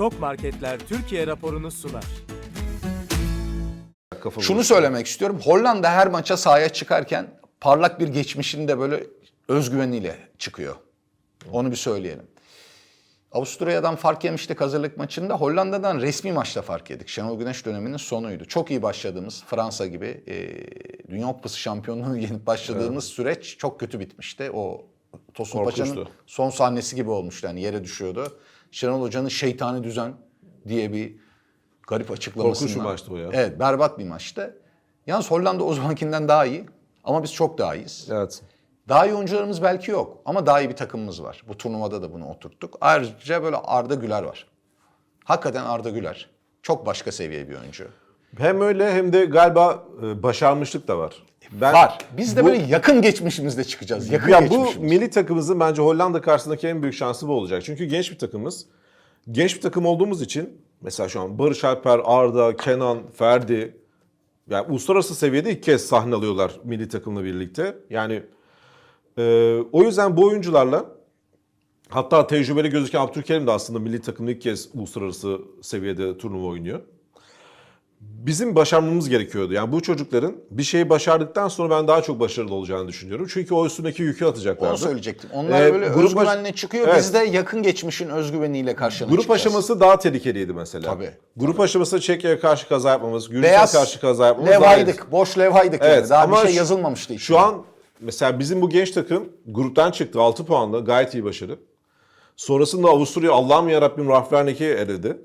Şok Marketler Türkiye raporunu sunar. Kafa Şunu söylemek istiyorum. Hollanda her maça sahaya çıkarken parlak bir geçmişinde böyle özgüveniyle çıkıyor. Onu bir söyleyelim. Avusturya'dan fark yemiştik hazırlık maçında. Hollanda'dan resmi maçta fark yedik. Şenol Güneş döneminin sonuydu. Çok iyi başladığımız Fransa gibi e, Dünya Kupası şampiyonluğunu yenip başladığımız süreç çok kötü bitmişti. O Tosun Korkunçtu. Paşa'nın son sahnesi gibi olmuştu. Yani yere düşüyordu. Şenol Hoca'nın şeytani düzen diye bir garip açıklamasından. Korkunç bir maçtı bu ya. Evet berbat bir maçtı. Yalnız Hollanda o zamankinden daha iyi. Ama biz çok daha iyiyiz. Evet. Daha iyi oyuncularımız belki yok ama daha iyi bir takımımız var. Bu turnuvada da bunu oturttuk. Ayrıca böyle Arda Güler var. Hakikaten Arda Güler. Çok başka seviye bir oyuncu. Hem öyle hem de galiba e, başarmışlık da var. Ben, var. Biz de bu- böyle yakın geçmişimizde çıkacağız. Yakın ya bu milli takımımızın bence Hollanda karşısındaki en büyük şansı bu olacak. Çünkü genç bir takımız. Genç bir takım olduğumuz için mesela şu an Barış Alper, Arda, Kenan, Ferdi yani uluslararası seviyede ilk kez sahne alıyorlar milli takımla birlikte. Yani e, o yüzden bu oyuncularla hatta tecrübeli gözüken Abdülkerim de aslında milli takımda ilk kez uluslararası seviyede turnuva oynuyor. Bizim başarmamız gerekiyordu. Yani bu çocukların bir şeyi başardıktan sonra ben daha çok başarılı olacağını düşünüyorum. Çünkü o üstündeki yükü atacaklardı. Onu söyleyecektim. Onlar Ee, böyle grup özgüvenle çıkıyor. Evet. Biz de yakın geçmişin özgüveniyle karşına Grup çıkacağız. aşaması daha tehlikeliydi mesela. Tabii, Grup aşamasında Çekya'ya karşı kaza yapmamız, Gürcistan'a karşı kaza yapmamız daha iyiydi. levhaydık. Boş levhaydık Evet, yani. Daha bir ama şey şu- yazılmamıştı. Şu an mesela bizim bu genç takım gruptan çıktı 6 puanla gayet iyi başarı. Sonrasında Avusturya Allah'ım yarabbim Raflernik'i eledi.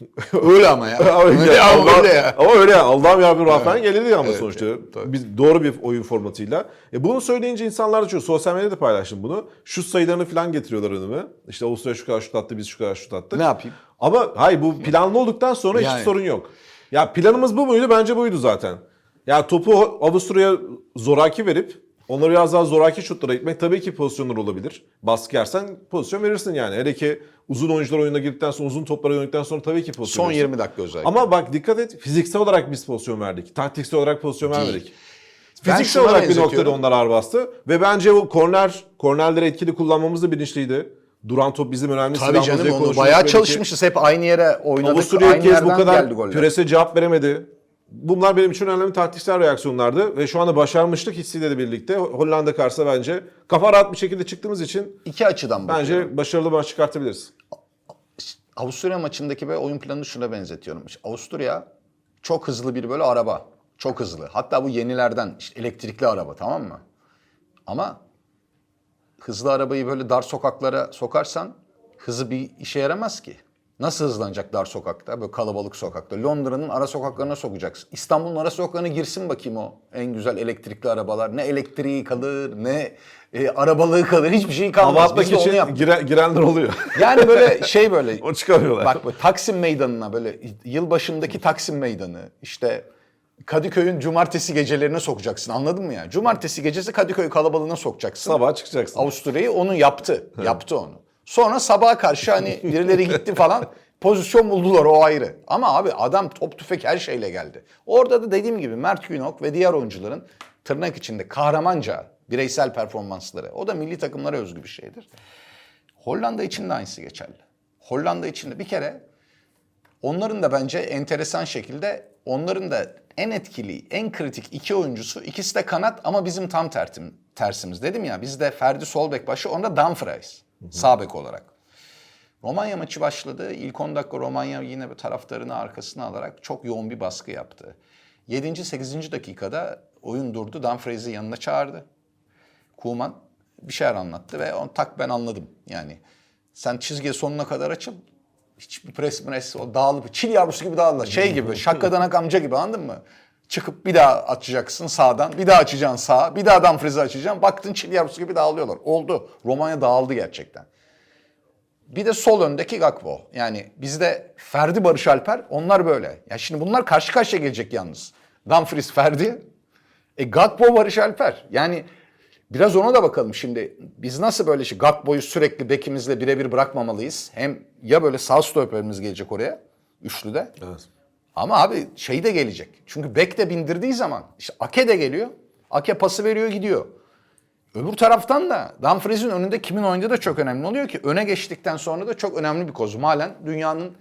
öyle ama ya. Ama öyle, ya, ama Allah- öyle ya. Ama öyle ya. Allah'ım yarabbim Raflernik eledi ama Evet, sonuçta. evet. Biz doğru bir oyun formatıyla. E bunu söyleyince insanlar da çok sosyal medyada paylaştım bunu. Şu sayılarını falan getiriyorlar önüme. İşte Avusturya şu kadar şut attı, biz şu kadar şut attık. Ne yapayım? Ama hayır bu planlı olduktan sonra Yani. hiç sorun yok. Ya planımız bu muydu? Bence buydu zaten. Ya topu Avusturya'ya zoraki verip onları biraz daha zoraki şutlara gitmek tabii ki pozisyonlar olabilir. Baskı yersen pozisyon verirsin yani. Hele ki uzun oyuncular oyuna girdikten sonra, uzun toplara yöneldikten sonra tabii ki pozisyon Son verirsin. 20 dakika özellikle. Ama bak dikkat et fiziksel olarak biz pozisyon verdik. Taktiksel olarak pozisyon Değil. vermedik. Fiziksel olarak bir noktada onlar ağır bastı. Ve bence o korner, kornerleri etkili kullanmamız da bilinçliydi. Duran top bizim önemli Tabii silahımız canım onu bayağı çalışmışız. Hep aynı yere oynadık. Avusturya aynı ilk kez bu kadar prese cevap veremedi. Bunlar benim için önemli taktiksel reaksiyonlardı ve şu anda başarmışlık hissiyle de birlikte Hollanda karşısında bence kafa rahat bir şekilde çıktığımız için İki açıdan bakıyorum. bence başarılı maç çıkartabiliriz. Avusturya maçındaki böyle oyun planını şuna benzetiyorum. İşte Avusturya çok hızlı bir böyle araba. Çok hızlı. Hatta bu yenilerden işte elektrikli araba tamam mı? Ama hızlı arabayı böyle dar sokaklara sokarsan hızı bir işe yaramaz ki. Nasıl hızlanacak dar sokakta, böyle kalabalık sokakta? Londra'nın ara sokaklarına sokacaksın. İstanbul'un ara sokaklarına girsin bakayım o en güzel elektrikli arabalar. Ne elektriği kalır, ne e, arabalığı kalır, hiçbir şey Hava kalmaz. atmak de onu için yaptık. gire- girenler oluyor. Yani böyle şey böyle o çıkarıyorlar. Bak böyle Taksim Meydanı'na böyle yılbaşındaki Taksim Meydanı işte Kadıköy'ün cumartesi gecelerine sokacaksın anladın mı ya? Cumartesi gecesi Kadıköy kalabalığına sokacaksın. Sabah çıkacaksın. Avusturya'yı onu yaptı. Yaptı onu. Sonra sabaha karşı hani birileri gitti falan pozisyon buldular o ayrı. Ama abi adam top tüfek her şeyle geldi. Orada da dediğim gibi Mert Günok ve diğer oyuncuların tırnak içinde kahramanca bireysel performansları. O da milli takımlara özgü bir şeydir. Hollanda için de aynısı geçerli. Hollanda için de bir kere onların da bence enteresan şekilde onların da en etkili, en kritik iki oyuncusu ikisi de kanat ama bizim tam tertim, tersimiz. Dedim ya bizde Ferdi Solbek başı onda Dumfries sağ bek olarak. Romanya maçı başladı. İlk 10 dakika Romanya yine taraftarını arkasına alarak çok yoğun bir baskı yaptı. 7. 8. dakikada oyun durdu. Dumfries'i yanına çağırdı. Kuman bir şeyler anlattı ve on tak ben anladım. Yani sen çizgiye sonuna kadar açıl. Hiçbir pres pres o dağılıp çil yavrusu gibi dağılırlar. Şey gibi şakkadanak amca gibi anladın mı? Çıkıp bir daha açacaksın sağdan. Bir daha açacaksın sağa. Bir daha Dumfries'i açacaksın. Baktın çil yavrusu gibi dağılıyorlar. Oldu. Romanya dağıldı gerçekten. Bir de sol öndeki Gakpo. Yani bizde Ferdi Barış Alper onlar böyle. Ya şimdi bunlar karşı karşıya gelecek yalnız. Dumfries Ferdi. E Gakpo Barış Alper. Yani biraz ona da bakalım şimdi. Biz nasıl böyle şey Gakpo'yu sürekli bekimizle birebir bırakmamalıyız. Hem ya böyle sağ stoperimiz gelecek oraya. Üçlüde. Evet. Ama abi şey de gelecek. Çünkü bek de bindirdiği zaman işte Ake de geliyor. Ake pası veriyor gidiyor. Öbür taraftan da Dumfries'in önünde kimin oynadığı da çok önemli oluyor ki öne geçtikten sonra da çok önemli bir kozum. Halen dünyanın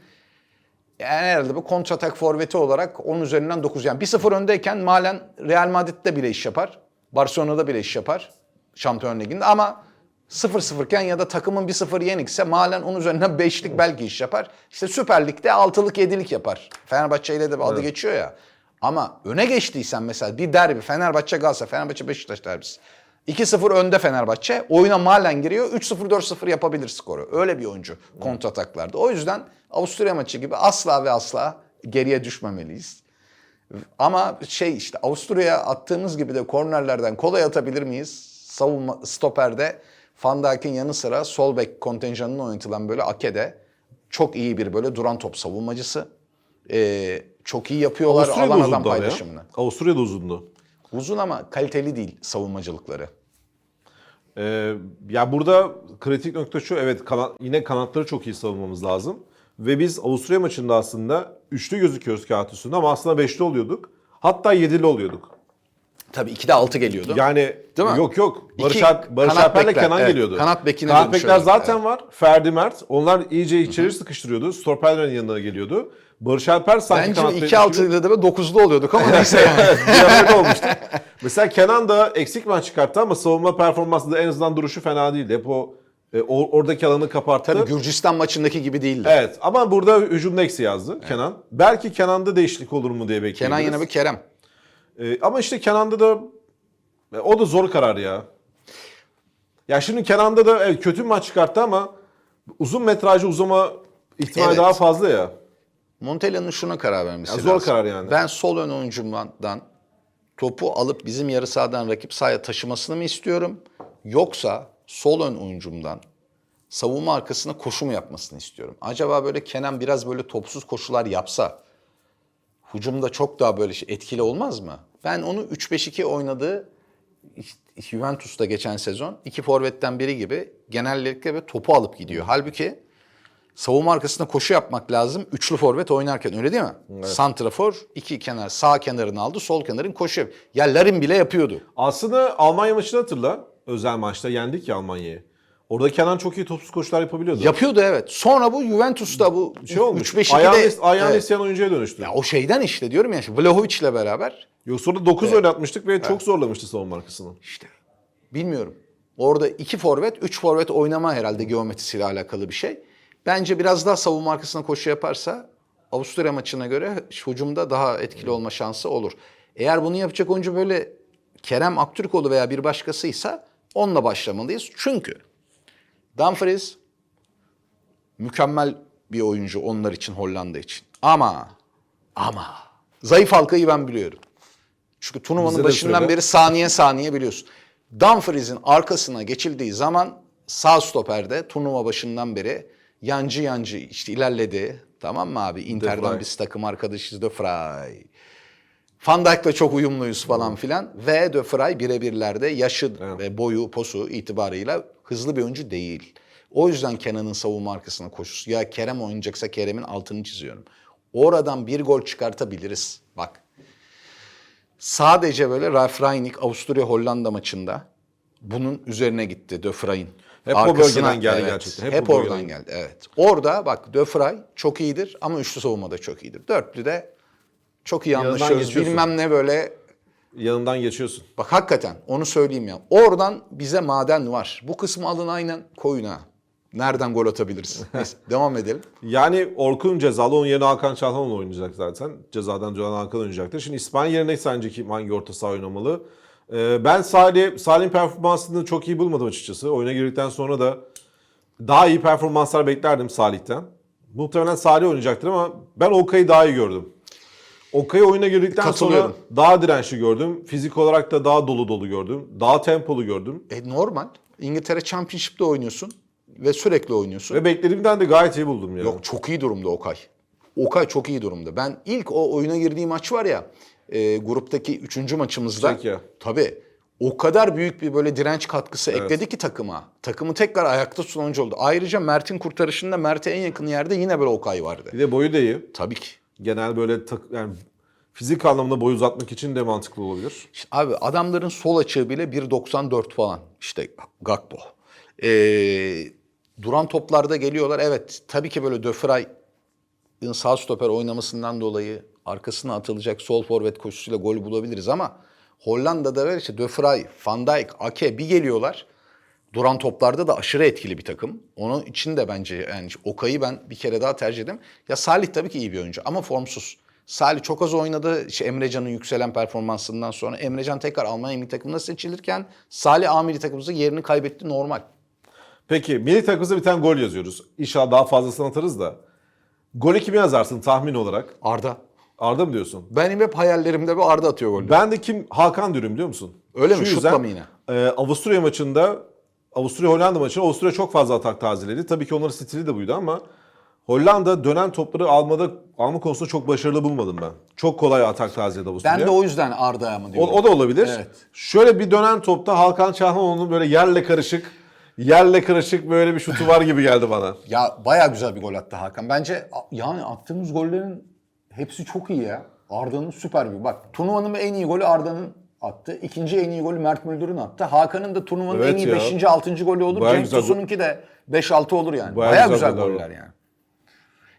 Yani herhalde bu kontratak forveti olarak 10 üzerinden 9. Yani 1-0 öndeyken Malen Real Madrid'de bile iş yapar. Barcelona'da bile iş yapar. Şampiyon Ligi'nde ama 0-0 iken ya da takımın 1-0 yenikse Malen 10 üzerinden 5'lik belki iş yapar. İşte Süper Lig'de 6'lık 7'lik yapar. Fenerbahçe ile de adı geçiyor ya. Ama öne geçtiysen mesela bir derbi Fenerbahçe Galatasaray, Fenerbahçe Beşiktaş derbisi. 2-0 önde Fenerbahçe. Oyuna Malen giriyor. 3-0 4-0 yapabilir skoru. Öyle bir oyuncu kontrataklarda. O yüzden Avusturya maçı gibi asla ve asla geriye düşmemeliyiz. Ama şey işte Avusturya'ya attığımız gibi de kornerlerden kolay atabilir miyiz? Savunma stoperde Van Dijk'in yanı sıra sol bek kontenjanının oynatılan böyle Ake'de çok iyi bir böyle duran top savunmacısı. Ee, çok iyi yapıyorlar Avusturya'da alan adam uzundu ama ya. paylaşımını. Avusturya'da uzundu. Uzun ama kaliteli değil savunmacılıkları. Ee, ya burada kritik nokta şu evet kanat, yine kanatları çok iyi savunmamız lazım. Ve biz Avusturya maçında aslında üçlü gözüküyoruz kağıt üstünde ama aslında beşli oluyorduk. Hatta yedili oluyorduk. Tabii 2'de 6 geliyordu. Yani Değil mi? yok yok. Barış, İki Alp, Barış kanat Alper'le bekler, Kenan evet. geliyordu. Kanat bekine Kanat bekler zaten var. Ferdi Mert. Onlar iyice içeri sıkıştırıyordu. Stoperlerin yanına geliyordu. Barış Alper sanki Bence kanat 2 bekleri- 6 ile de 9'lu oluyorduk ama neyse. Evet, bir olmuştu. Mesela Kenan da eksik maç çıkarttı ama savunma performansında en azından duruşu fena değildi. Hep o, e, o- oradaki alanı kaparttı. Tabii Gürcistan maçındaki gibi değildi. Evet ama burada hücumda eksi yazdı Kenan. Belki Kenan'da değişiklik olur mu diye Kenan bekleyebiliriz. yine bir Kerem. Ee, ama işte Kenan'da da e, o da zor karar ya. Ya şimdi Kenan'da da evet, kötü bir maç çıkarttı ama uzun metrajı uzama ihtimali Evet. daha fazla ya. Montella'nın şuna karar vermesi Ya zor lazım. karar yani. Ben sol ön oyuncumdan topu alıp bizim yarı sahadan rakip sahaya taşımasını mı istiyorum? Yoksa sol ön oyuncumdan savunma arkasına koşu mu yapmasını istiyorum? Acaba böyle Kenan biraz böyle topsuz koşular yapsa hücumda çok daha böyle şey- etkili olmaz mı? Ben onu 3-5-2 oynadığı Juventus'ta geçen sezon iki forvetten biri gibi genellikle ve topu alıp gidiyor. Halbuki savunma arkasında koşu yapmak lazım. Üçlü forvet oynarken öyle değil mi? Santrafor iki kenar sağ kenarını aldı sol kenarın koşu Ya Larin bile yapıyordu. Aslında Almanya maçını hatırla. Özel maçta yendik ya Almanya'yı. Orada Kenan çok iyi topsuz koşular yapabiliyordu. Yapıyordu evet. Sonra bu Juventus'ta bu şey olmuş. 3-5-2'de Ayağını, ayağını evet. isteyen oyuncuya dönüştü. Ya o şeyden işte diyorum ya işte Vlahovic'le beraber Yoksa orada 9 oynatmıştık ve çok zorlamıştı savunma arkasını. İşte bilmiyorum. Orada iki forvet, üç forvet oynama herhalde geometrisiyle alakalı bir şey. Bence biraz daha savunma arkasına koşu yaparsa Avusturya maçına göre hücumda daha etkili olma şansı olur. Eğer bunu yapacak oyuncu böyle Kerem Aktürkoğlu veya bir başkasıysa onunla başlamalıyız. Çünkü Dumfries mükemmel bir oyuncu onlar için Hollanda için. Ama ama zayıf halkayı ben biliyorum. Çünkü turnuvanın başından beri saniye saniye biliyorsun. Dumfries'in arkasına geçildiği zaman sağ stoperde turnuva başından beri yancı yancı işte ilerledi. Tamam mı abi? Inter'den biz takım arkadaşıyız De Vrij. Van Dijk'la çok uyumluyuz falan filan. Ve De Vrij birebirlerde yaşı ve boyu, posu itibarıyla hızlı bir oyuncu değil. O yüzden Kenan'ın savunma arkasına koşusu. Ya Kerem oynayacaksa Kerem'in altını çiziyorum. Oradan bir gol çıkartabiliriz. Bak sadece böyle Ralf Rangnick Avusturya Hollanda maçında bunun üzerine gitti De Vrij'in. Hep o Arkasına- bölgeden geldi evet, gerçekten. Hep, Hep o oradan bölgeden. geldi evet. Orada bak De Vrij çok iyidir ama üçlü savunmada çok iyidir. Dörtlü de çok iyi Yanından anlaşıyoruz. geçiyorsun. Bilmem ne böyle Yanından geçiyorsun. Bak hakikaten onu söyleyeyim ya. Oradan bize maden var. Bu kısmı alın aynen koyun ha. Nereden gol atabiliriz? Neyse devam edelim. Yani Orkun cezalı, onun yerine Hakan Çalhanoğlu oynayacak zaten. Cezadan dönen Hakan oynayacaktır. Şimdi İspanya yerine sence kim hangi orta saha oynamalı? Ee, ben Salih, Salih'in performansını çok iyi bulmadım açıkçası. Oyuna girdikten sonra da daha iyi performanslar beklerdim Salih'ten. Muhtemelen Salih oynayacaktır ama ben Okay'ı daha iyi gördüm. Okay'ı oyuna girdikten sonra Katılıyorum. daha dirençli gördüm. Fizik olarak da daha dolu dolu gördüm. Daha tempolu gördüm. E normal. İngiltere Championship'te oynuyorsun ve sürekli oynuyorsun. Ve beklediğimden de gayet iyi buldum yani. Yok çok iyi durumda Okay. Okay çok iyi durumda. Ben ilk o oyuna girdiği maç var ya e, gruptaki üçüncü maçımızda. Çekya. Tabii. O kadar büyük bir böyle direnç katkısı ekledi ki takıma. Takımı tekrar ayakta tutan oyuncu oldu. Ayrıca Mert'in kurtarışında Mert'e en yakın yerde yine böyle Okay vardı. Bir de boyu da iyi. Tabii ki. Genel böyle tak, yani fizik anlamda boy uzatmak için de mantıklı olabilir. İşte abi adamların sol açığı bile 1.94 falan. İşte Gakpo. Ee, duran toplarda geliyorlar. Evet tabii ki böyle Döfray bahsettiğin sağ stoper oynamasından dolayı arkasına atılacak sol forvet koşusuyla gol bulabiliriz ama Hollanda'da var işte Vrij, Van Dijk, Ake bir geliyorlar. Duran toplarda da aşırı etkili bir takım. Onun için de bence yani Okay'ı ben bir kere daha tercih ederim. Ya Salih tabii ki iyi bir oyuncu ama formsuz. Salih çok az oynadı. İşte Emrecan'ın yükselen performansından sonra Emrecan tekrar Almanya milli takımına seçilirken Salih A milli takımımızda yerini kaybetti normal. Peki milli takımımıza bir tane gol yazıyoruz. İnşallah daha fazlasını atarız da. Golü kimi yazarsın tahmin olarak? Arda. Arda mı diyorsun? Benim hep hayallerimde bir Arda atıyor golü. Ben de kim Hakan diyorum biliyor musun? Öyle mi? Şu Şutla yüzden, mı yine? e, Avusturya maçında Avusturya Hollanda maçında Avusturya çok fazla atak tazeledi. Tabii ki onların stili de buydu ama Hollanda dönen topları almada alma konusunda çok başarılı bulmadım ben. Çok kolay atak tazeledi Avusturya. Ben de o yüzden Arda'ya mı O, diyorum. o da olabilir. Evet. Şöyle bir dönen topta Hakan Çalhanoğlu'nun böyle yerle karışık, yerle karışık böyle bir şutu var gibi geldi bana. Ya bayağı güzel bir gol attı Hakan. Bence yani attığımız gollerin hepsi çok iyi ya. Arda'nın süper bir. Bak turnuvanın en iyi golü Arda'nın attı. İkinci en iyi golü Mert Müldür'ün attı. Hakan'ın da turnuvanın Evet en iyi ya. 5. 6. golü olur. Bayağı Cenk güzel. Tosun'unki de 5-6 olur yani. Bayağı Bayağı, güzel güzel, goller goller yani.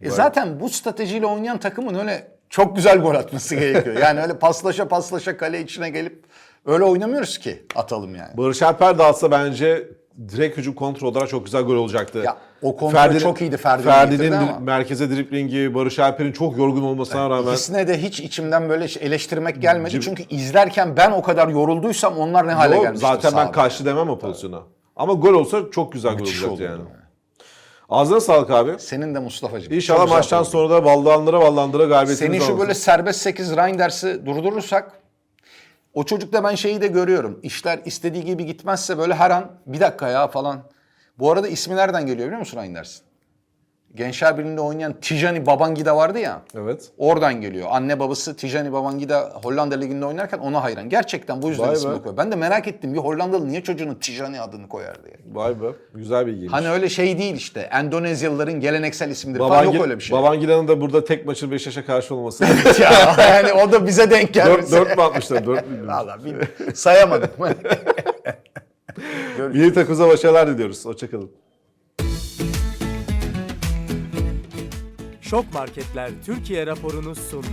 E zaten bu stratejiyle oynayan takımın öyle çok güzel gol atması gerekiyor. Yani öyle paslaşa paslaşa kale içine gelip öyle oynamıyoruz ki atalım yani. Barış Alper de atsa bence direkt hücum kontrol olarak çok güzel gol olacaktı. Ya, o kontrol çok iyiydi Ferdi'nin Ferdi'nin ama. merkeze driplingi, Barış Alper'in çok yorgun olmasına rağmen İkisine de hiç içimden böyle şey eleştirmek gelmedi. Çünkü izlerken ben o kadar yorulduysam onlar ne hale Doğru, gelmiştir zaten ben karşı demem o pozisyona. Ama gol olsa çok güzel gol Müthiş olacaktı olurdu yani. Ağzına sağlık abi. Senin de Mustafa'cığım. İnşallah maçtan sonra da ballandıra ballandıra galibiyetimiz Senin şu olsun. böyle serbest 8 Reinders'i durdurursak o çocukta ben şeyi de görüyorum. İşler istediği gibi gitmezse böyle her an bir dakika ya falan. Bu arada ismi nereden geliyor biliyor musun Reinders'in? Gençler Birliği'nde oynayan Tijani Babangida vardı ya. Evet. Oradan geliyor. Anne babası Tijani Babangida Hollanda Ligi'nde oynarken ona hayran. Gerçekten bu yüzden Vay ismini be. koyuyor. Ben de merak ettim bir Hollandalı niye çocuğunun Tijani adını koyar diye. Vay be. Güzel bilgiymiş. Hani öyle şey değil işte. Endonezyalıların geleneksel isimleri falan yok öyle bir şey. Babangila'nın da burada tek maçın Beşiktaş'a karşı olması. ya yani o da bize denk gelmiş. dört, dört mü atmışlar? Dört mü? Valla sayamadım. Milli takımıza başarılar diliyoruz. Hoşçakalın. Şok Marketler Türkiye raporunu sundu.